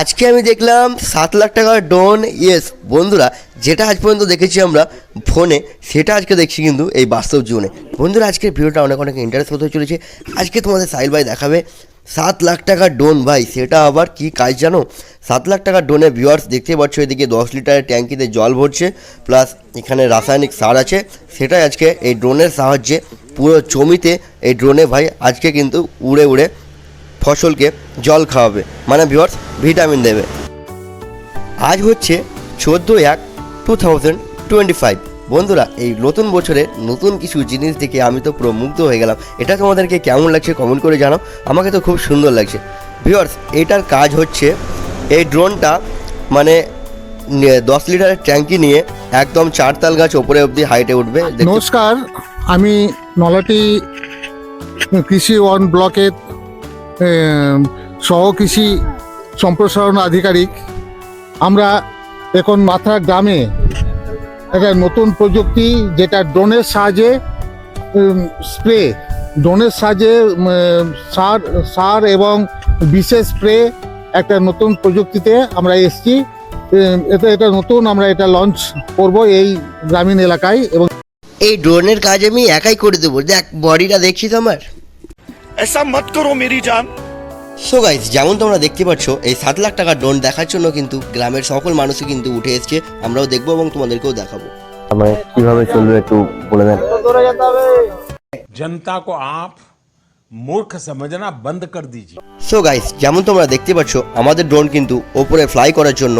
আজকে আমি দেখলাম সাত লাখ টাকার ডোন ইয়েস বন্ধুরা, যেটা আজ পর্যন্ত দেখেছি আমরা ফোনে, সেটা আজকে দেখছি কিন্তু এই বাস্তব জীবনে। বন্ধুরা, আজকের ভিডিওটা অনেক অনেক ইন্টারেস্ট হতে চলেছে। আজকে তোমাদের সাইল ভাই দেখাবে সাত লাখ টাকার ডোন ভাই, সেটা আবার কি কাজ জানো? সাত লাখ টাকার ডোনে ভিউয়ার্স দেখতে পাচ্ছ, এদিকে দশ লিটারের ট্যাঙ্কিতে জল ভরছে প্লাস এখানে রাসায়নিক সার আছে, সেটাই আজকে এই ড্রোনের সাহায্যে পুরো জমিতে এই ড্রোনে ভাই, আজকে কিন্তু উড়ে উড়ে ফসলকে জল খাওয়াবে। মানে ভিওর্স ভিটামিন দেবে। আজ হচ্ছে চোদ্দ এক টু থাউজেন্ড টোয়েন্টি ফাইভ বন্ধুরা, এই নতুন বছরে নতুন কিছু জিনিস দেখে আমি তো পুরো মুগ্ধ হয়ে গেলাম। এটা তোমাদেরকে কেমন লাগছে কমেন্ট করে জানাও। আমাকে তো খুব সুন্দর লাগছে। ভিওর্স এটার কাজ হচ্ছে এই ড্রোনটা মানে দশ লিটারের ট্যাঙ্কি নিয়ে একদম চারতাল গাছ ওপরে অবধি হাইটে উঠবে। নমস্কার, আমি নলাটি কৃষি ওয়ান ব্লকের এম, সহ কৃষি সম্প্রসারণ আধিকারিক। আমরা এখন মাথা গ্রামে একটা নতুন প্রযুক্তি যেটা ড্রোনের সাহায্যে স্প্রে ড্রোনের সাহায্যে সার সার এবং বিশেষ স্প্রে একটা নতুন প্রযুক্তিতে আমরা এসছি। এটা এটা নতুন আমরা এটা লঞ্চ করব এই গ্রামীণ এলাকায় এবং এই ড্রোনের কাজ আমি একাই করে দেবো। দেখ বডিটা দেখছিস আমার? ऐसा मत करो मेरी जान সো গাইজ যেমন তোমরা দেখতে পাচ্ছ এই সাত লাখ টাকার ড্রোন দেখার জন্য কিন্তু গ্রামের সকল মানুষই কিন্তু উঠে এসছে আমরাও দেখবো এবং তোমাদেরকেও দেখাবো মানে কিভাবে চলবে একটু বলে দেন जनता को आप मूर्ख समझना बंद कर दीजिए সো গাইজ যেমন তোমরা দেখতে পাচ্ছ আমাদের ড্রোন কিন্তু ওপরে ফ্লাই করার জন্য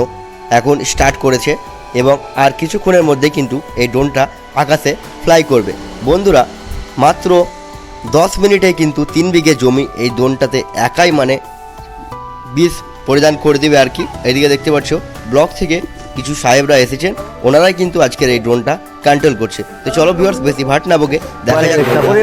এখন স্টার্ট করেছে এবং আর কিছুক্ষণের মধ্যে কিন্তু এই ড্রোনটা আকাশে ফ্লাই করবে বন্ধুরা মাত্র দশ মিনিটে কিন্তু তিন বিঘে জমি এই ড্রোনটাতে একাই মানে বিষ পরিধান করে দেবে আর কি। এদিকে দেখতে পাচ্ছ ব্লক থেকে কিছু সাহেবরা এসেছেন। ওনারাই কিন্তু আজকের এই ড্রোনটা কন্ট্রোল করছে। তো চলো ভিউয়ার্স বেশি ভাট না বকে দেখা যাক কেমন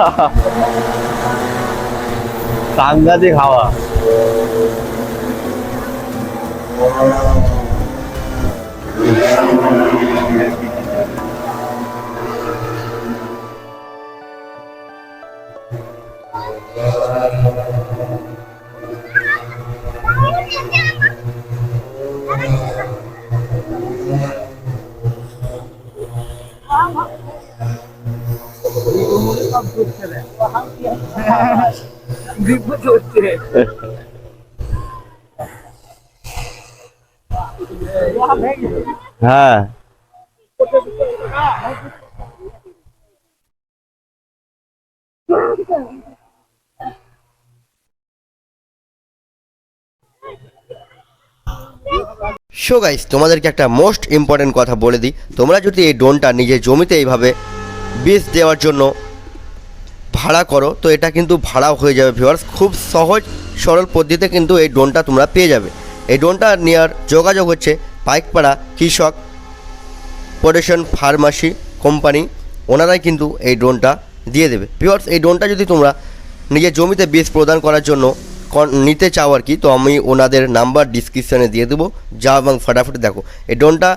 লাগে। বাবা রে ভাই সাংঘাতিক হ্যাঁ। শো গাইস তোমাদেরকে একটা মোস্ট ইম্পর্টেন্ট কথা বলে দিই। তোমরা যদি এই ড্রোনটা নিজের জমিতে এইভাবে বীজ দেওয়ার জন্য ভাড়া করো, তো এটা কিন্তু ভাড়াও হয়ে যাবে ভিউয়ার্স খুব সহজ, সরল পদ্ধতিতে কিন্তু এই ড্রোনটা তোমরা পেয়ে যাবে। এই ড্রোনটা নেওয়ার যোগাযোগ হচ্ছে পাইকপাড়া কৃষক প্রোডাকশন ফার্মাসি কোম্পানি, ওনারাই কিন্তু এই ড্রোনটা দিয়ে দেবে। ভিউয়ার্স এই ড্রোনটা যদি তোমরা নিজের জমিতে বীজ প্রদান করার জন্য নিতে চাও আর কি, তো আমি ওনাদের নাম্বার ডিসক্রিপশানে দিয়ে দেবো। যা এবং ফটাফট দেখো। এই ড্রোনটা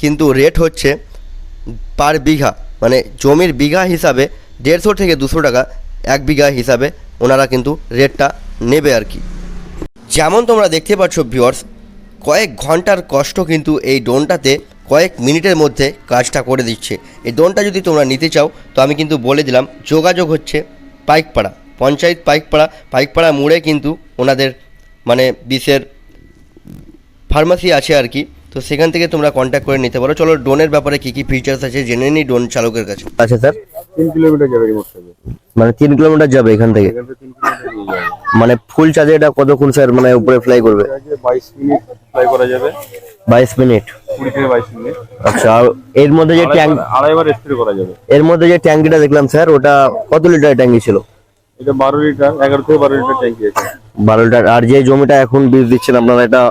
কিন্তু রেট হচ্ছে পার বিঘা মানে জমির বিঘা হিসাবে দেড়শো থেকে দুশো টাকা এক বিঘা হিসাবে ওনারা কিন্তু রেটটা নেবে আর কি। যেমন তোমরা দেখতে পাচ্ছ ভিউয়ার্স কয়েক ঘণ্টার কষ্ট কিন্তু এই ড্রোনটাতে কয়েক মিনিটের মধ্যে কাজটা করে দিচ্ছে। এই ড্রোনটা যদি তোমরা নিতে চাও, তো আমি কিন্তু বলে দিলাম, যোগাযোগ হচ্ছে পাইকপাড়া, পঞ্চায়েত পাইকপাড়া। পাইকপাড়া মোড়ে কিন্তু ওনাদের মানে বিষের ফার্মাসি আছে আর কি। তো সেখান থেকে তোমরা কন্ট্যাক্ট করে নিতে পারো। চলো, ড্রোনের ব্যাপারে কী কী ফিচার্স আছে, জেনে নিই ড্রোন চালকের কাছে। আচ্ছা স্যার। তিন কিলোমিটার যাবে রিমোট থেকে মানে তিন কিলোমিটার যাবে এখান থেকে? মানে ফুল চার্জে এটা কতক্ষণ স্যার মানে উপরে ফ্লাই করবে? বাইশ মিনিট ফ্লাই করা যাবে। বাইশ মিনিট? কুড়ি থেকে বাইশ মিনিট। আচ্ছা আর এর মধ্যে যে ট্যাঙ্ক আড়াইবার- স্প্রে করা যাবে। এর মধ্যে যে ট্যাঙ্কিটা দেখলাম স্যার ওটা কত লিটার ট্যাঙ্কি ছিল? এটা বারো লিটার এগারো থেকে বারো লিটার ট্যাঙ্কি আছে। বারো লিটার আর যে জমিটা এখন বীজ দিচ্ছেন আপনারা এটা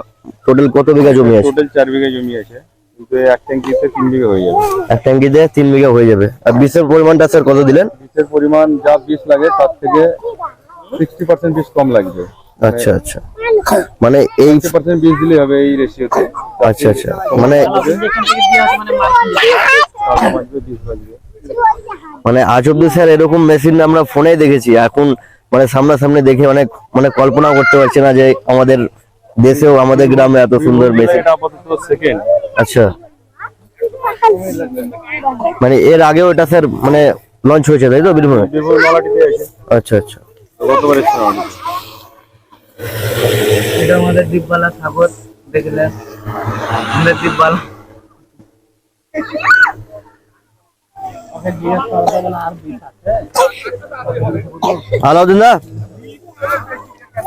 টোটাল কত বিঘা জমি আছে? টোটাল চার বিঘা জমি আছে। এক ট্যাঙ্কিতে তিন বিঘা হয়ে যাবে। এক ট্যাঙ্কিতে তিন বিঘা হয়ে যাবে। আর বীজের পরিমাণটা স্যার কত দিলেন? বীজের পরিমাণ যা লাগে তার থেকে সিক্সটি পার্সেন্ট কম লাগবে। আচ্ছা আচ্ছা। মানে এই পার্সেন্ট দিলে হবে এই রেশিওতে আচ্ছা আচ্ছা। মানে মানে আজ অব্দি স্যার এরকম মেশিন আমরা ফোনে দেখেছি। এখন মানে সামনাসামনি দেখে অনেক মানে কল্পনা করতে পারছি না যে আমাদের দেশেও আমাদের গ্রামে এত সুন্দর মেশিন এটা আপাতত সেকেন্ড আচ্ছা। মানে এর আগে ওটা স্যার মানে লঞ্চ হয়েছে তাই তো বীরভূমে? আছে আচ্ছা আচ্ছা। এটা আমাদের সাগর দেখলেন? আমাদের আছে আলাউদ্দিন দা?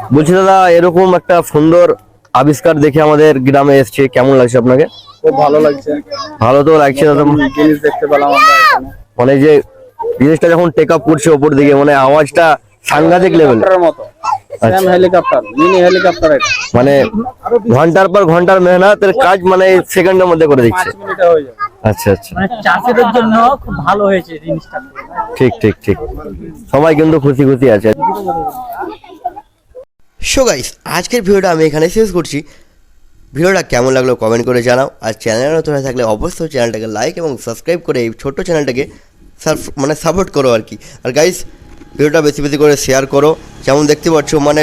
বলছি দাদা এরকম একটা সুন্দর আবিষ্কার দেখে আমাদের গ্রামে এসছে কেমন লাগছে আপনাকে? খুব ভালো লাগছে। ভালো তো লাগছে দাদা। জিনিস দেখতে পেলাম মানে যে জিনিসটা যখন টেক আপ করছে ওপর দিকে মানে আওয়াজটা সাংঘাতিক লেভেল হেলিকপ্টার মিনি হেলিকপ্টার এটা। মানে ঘণ্টার পর ঘণ্টার মেহনতের কাজ মানে সেকেন্ডের মধ্যে করে দিচ্ছে। আচ্ছা আচ্ছা। মানে চাষিদের জন্য খুব ভালো হয়েছে জিনিসটা। ঠিক ঠিক ঠিক। সবাই কিন্তু খুশি খুশি আছে। সো গাইস আজকের ভিডিওটা আমি এখানে শেষ করছি। ভিডিওটা কেমন লাগল কমেন্ট করে জানাও। আর চ্যানেলে নতুন হয়ে থাকলে অবশ্যই চ্যানেলটাকে লাইক এবং সাবস্ক্রাইব করে এই ছোট্ট চ্যানেলটাকে মানে সাপোর্ট করো আর কি। আর গাইস ভিডিওটা বেশি বেশি করে শেয়ার করো। যেমন দেখতে পাচ্ছ মানে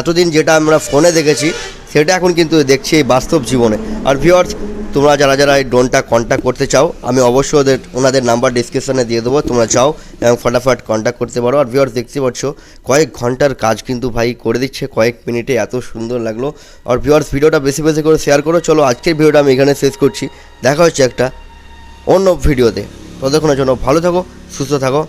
এতদিন যেটা আমরা ফোনে দেখেছি সেটা এখন কিন্তু দেখছি এই বাস্তব জীবনে। আর ভিওয়ার্স তোমরা যারা যারা এই ড্রোনটা কন্ট্যাক্ট করতে চাও, আমি অবশ্যই ওদের, ওনাদের নাম্বার ডিসক্রিপশনে দিয়ে দেবো, তোমরা চাও এবং ফটাফট কন্ট্যাক্ট করতে পারো। আর ভিওয়ার্স দেখতে পাচ্ছ, কয়েক ঘণ্টার কাজ কিন্তু ভাই করে দিচ্ছে, কয়েক মিনিটে এত সুন্দর লাগল। আর ভিওয়ার্স ভিডিওটা বেশি বেশি করে শেয়ার করো। চলো, আজকের ভিডিওটা আমি এখানে শেষ করছি। দেখা হচ্ছে একটা অন্য ভিডিওতে। ততক্ষণের জন্য ভালো থাকো, সুস্থ থাকো।